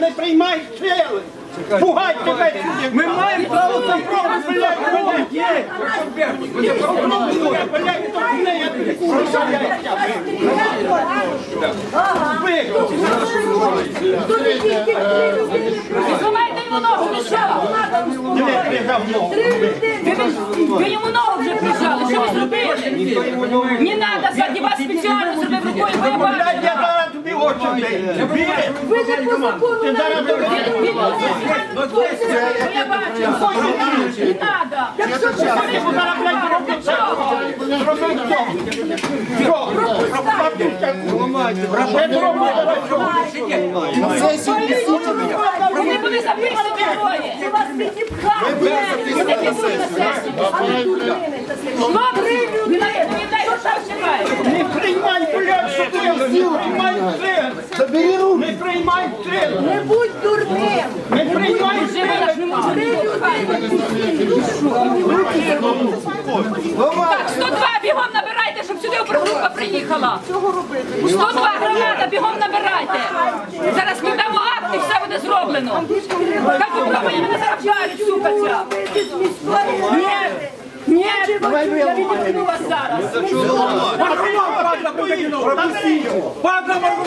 не приймай сили. Пугай тебе сюди. Ми маємо право там право, блядь, мене. Є. Блядь, то мене, я тобі курва, Зламайте йому ногу, ви що? Не прижав ногу. Ви, ви, ви йому ногу вже прижали, що ви зробили? Не треба, ззаді вас спеціально зробив рукою, бо я Я я бачила. Не треба. Якщо зараз, блядь, робить це. Робить що? Що? Пропустив тяку. Ще зробили, що? Вони були записані двоє. Вони підуть на сесію. Хлопці, ви навіть не віддаєте, що вживаєте. Не приймай, блядь, що ти не приймай сил. Забери руки. Не приймай сил. Не будь дурним! Не приймай може. Так, 102 бігом набирайте, щоб сюди опергрупа приїхала. 102 граната бігом набирайте. Зараз ми дамо акт і все буде зроблено. Хай попробує мене зараз вдарить, сука ця. Ні, ні, я відійду вас зараз. Падла, падла,